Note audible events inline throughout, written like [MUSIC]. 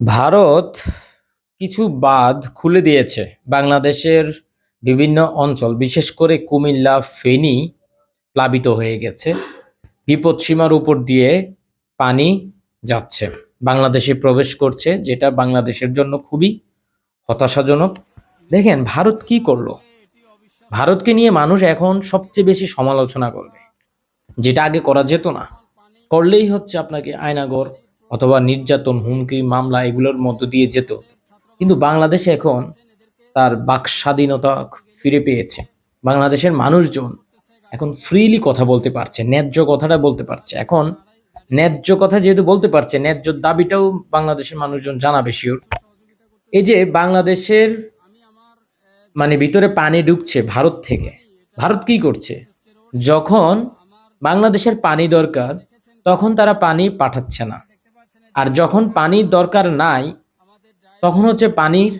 ভারত কিছু বাঁধ খুলে দিয়েছে বাংলাদেশের বিভিন্ন অঞ্চল, বিশেষ করে কুমিল্লা, ফেনী প্লাবিত হয়ে গেছে। বিপদসীমার উপর দিয়ে পানি যাচ্ছে। বাংলাদেশে প্রবেশ করছে, যেটা বাংলাদেশের জন্য খুবই হতাশাজনক। দেখেন, ভারত কি করল? ভারতকে নিয়ে মানুষ এখন সবচেয়ে বেশি সমালোচনা করবে। যেটা আগে করা যেত না। করলেই হচ্ছে আপনাকে আয়নাগর অথবা নির্যাতন, হুমকি, মামলা এগুলোর মধ্য দিয়ে যেত। কিন্তু বাংলাদেশ এখন তার বাক স্বাধীনতা ফিরে পেয়েছে। বাংলাদেশের মানুষজন এখন ফ্রিলি কথা বলতে পারছে, ন্যায্য কথাটা বলতে পারছে। এখন ন্যায্য কথা যেহেতু বলতে পারছে, ন্যায্য দাবিটাও বাংলাদেশের মানুষজন জানাবে শিওর এই যে বাংলাদেশের মানে ভিতরে পানি ঢুকছে ভারত থেকে। ভারত কি করছে? যখন বাংলাদেশের পানি দরকার, তখন তারা পানি পাঠাচ্ছে না। আর যখন পানির দরকার নাই, তখন হচ্ছে পানির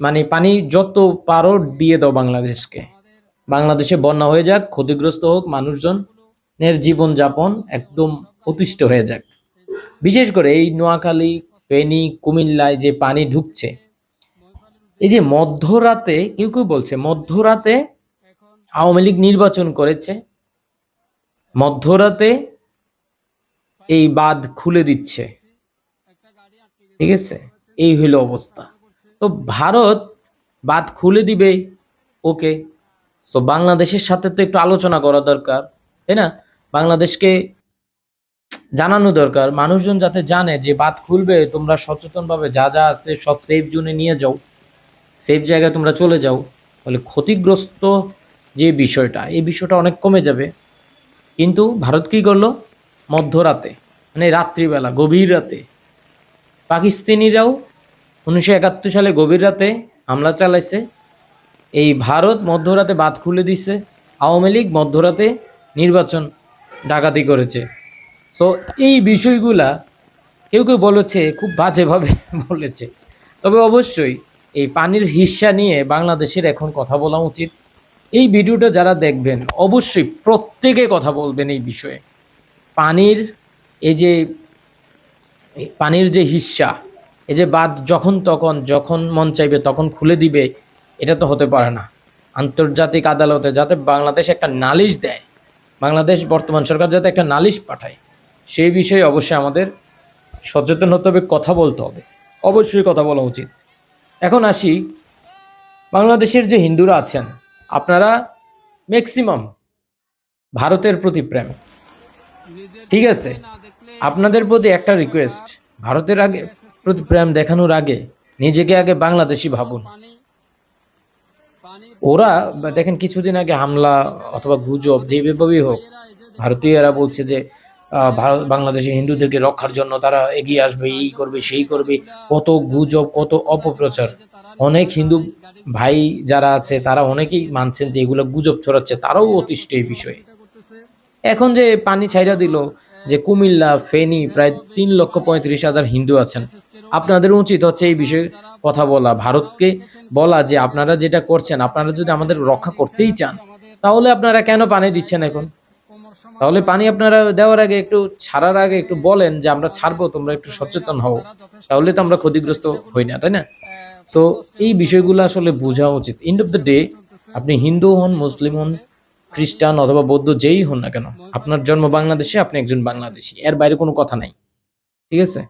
মানে পানি যত পারো দিয়ে দাও বাংলাদেশকে। বাংলাদেশে বন্যা হয়ে যাক, ক্ষতিগ্রস্ত হোক, মানুষজনের জীবনযাপন একদম অতিষ্ঠ হয়ে যাক। বিশেষ করে এই নোয়াখালী, ফেনী, কুমিল্লায় যে পানি ঢুকছে, এই যে মধ্যরাতে, কেউ কেউ বলছে মধ্যরাতে আওয়ামী লীগ নির্বাচন করেছে, মধ্যরাতে এই বাঁধ খুলে দিচ্ছে। ঠিক আছে? এই হইল অবস্থা। তো ভারত বাঁধ খুলে দিবে, ওকে। তো বাংলাদেশের সাথে তো একটু আলোচনা করা দরকার, তাই না? বাংলাদেশকে জানানো দরকার। মানুষজন যাতে জানে যে বাঁধ খুলবে, তোমরা সচেতনভাবে যা যা আছে সব সেফ জোনে নিয়ে যাও। সেফ জায়গায় তোমরা চলে যাও। তাহলে ক্ষতিগ্রস্ত যে বিষয়টা, এই বিষয়টা অনেক কমে যাবে। কিন্তু ভারত কি করল? মধ্যরাতে মানে রাত্রিবেলা, গভীর রাতে পাকিস্তানিরাও উনিশশো একাত্তর সালে গভীর রাতে হামলা চালাইছে। এই ভারত মধ্যরাতে বাদ খুলে দিছে। আওয়ামী লীগ মধ্যরাতে নির্বাচন ডাকাতি করেছে। সো এই বিষয়গুলা কেউ কেউ বলেছে, খুব বাজেভাবে [LAUGHS] বলেছে। তবে অবশ্যই এই পানির হিস্সা নিয়ে বাংলাদেশের এখন কথা বলা উচিত। এই ভিডিওটা যারা দেখবেন, অবশ্যই প্রত্যেকে কথা বলবেন এই বিষয়ে। পানির এই যে পানির যে হিস্সা, এই যে বাদ যখন তখন, যখন মন চাইবে তখন খুলে দিবে, এটা তো হতে পারে না। আন্তর্জাতিক আদালতে যাতে বাংলাদেশ একটা নালিশ দেয়, বাংলাদেশ বর্তমান সরকার যাতে একটা নালিশ পাঠায়, সেই বিষয়ে অবশ্যই আমাদের সচেতন হতে হবে, কথা বলতে হবে। অবশ্যই কথা বলা উচিত। এখন আসি, বাংলাদেশের যে হিন্দুরা আছেন, আপনারা ম্যাক্সিমাম ভারতের প্রতি প্রেম। ঠিক আছে? আপনাদের প্রতি একটা রিকোয়েস্ট ভারতের আগে প্রতি প্রেম দেখানোর আগে নিজেকে আগে বাংলাদেশি ভাবুন। ওরা দেখেন কিছুদিন আগে হামলা অথবা গুজব, যেভাবেই হোক, ভারতীয়রা বলছে যে ভারত, বাংলাদেশের হিন্দুদেরকে রক্ষার জন্য তারা এগিয়ে আসবে, এই করবে, সেই করবে, কত গুজব, কত অপপ্রচার। অনেক হিন্দু ভাই যারা আছে, তারা অনেকেই মানছেন যে এগুলো গুজব ছড়াচ্ছে, তারাও অতিষ্ঠ এই বিষয়ে। এখন যে পানি ছাইরা দিল যে কুমিল্লা, ফেনী, প্রায় তিন লক্ষ পঁয়ত্রিশ হাজার হিন্দু আছেন। আপনাদের উচিত হচ্ছে এই বিষয়ে কথা বলা, ভারতকে বলা যে আপনারা যেটা করছেন, আপনারা যদি আমাদের রক্ষা করতেই চান, তাহলে আপনারা কেন পানি দিচ্ছেন এখন? তাহলে পানি আপনারা দেওয়ার আগে একটু, ছাড়ার আগে একটু বলেন যে আমরা ছাড়বো, তোমরা একটু সচেতন হও। তাহলে তো আমরা ক্ষতিগ্রস্ত হই না, তাই না? সো এই বিষয়গুলো আসলে বোঝা উচিত। এন্ড অফ দ্য ডে আপনি হিন্দু হন, মুসলিম হন খ্রিস্টান অথবা বৌদ্ধ যেই হন না কেন, আপনার জন্ম বাংলাদেশে, আপনি একজন বাংলাদেশি, এর বাইরে কোনো কথা নাই। ঠিক আছে?